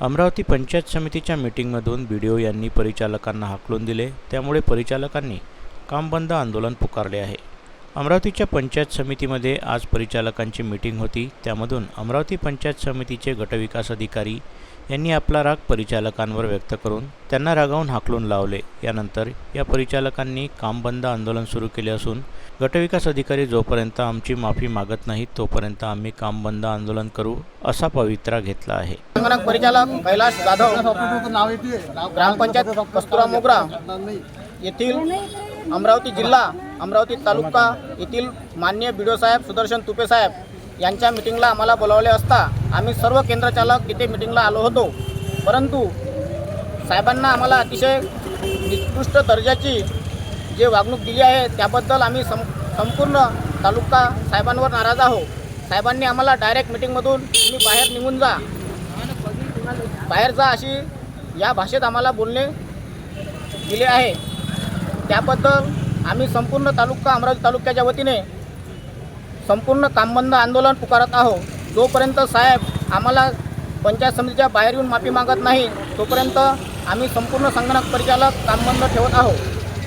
अमरावती पंचायत समितीच्या मीटिंगमधून बी D O यांनी परिचालकांना हाकलून दिले. त्यामुळे परिचालकांनी काम बंद आंदोलन पुकारले आहे. अमरावतीच्या पंचायत समितीमध्ये आज परिचालकांची मीटिंग होती. त्यामधून अमरावती पंचायत समितीचे गटविकास अधिकारी यांनी आपला राग परिचालकांवर व्यक्त करून त्यांना रागावून हाकलून लावले. यानंतर या परिचालकांनी काम बंद आंदोलन सुरू केले असून गटविकास अधिकारी जोपर्यंत आमची माफी मागत नाहीत तोपर्यंत आम्ही काम बंद आंदोलन करू असा पवित्रा घेतला आहे. परिचालक कैलास जाधव ग्रामपंचायत कस्तुरा मोगरा येथील अमरावती जिल्हा अमरावती तालुका येथील मान्य बी साहेब सुदर्शन तुपे साहेब यांच्या मिटिंगला आम्हाला बोलावले असता आम्ही सर्व केंद्रचालक तिथे मिटिंगला आलो होतो. परंतु साहेबांना आम्हाला अतिशय निकृष्ट दर्जाची जे वागणूक दिली आहे त्याबद्दल आम्ही सं संपूर्ण तालुका साहेबांवर नाराज आहो साहेबांनी आम्हाला डायरेक्ट मिटिंगमधून तुम्ही बाहेर निघून जा. बाहेर जा अशी या भाषेत आम्हाला बोलणे दिले आहे. त्याबद्दल आम्ही संपूर्ण तालुका अमरावती तालुक्याच्या वतीने संपूर्ण कामबंद आंदोलन पुकारत आहोत. जोपर्यंत साहेब आम्हाला पंचायत समितीच्या बाहेर येऊन माफी मागत नाही तोपर्यंत आम्ही संपूर्ण संगणक परिचालक कामबंद ठेवत आहोत.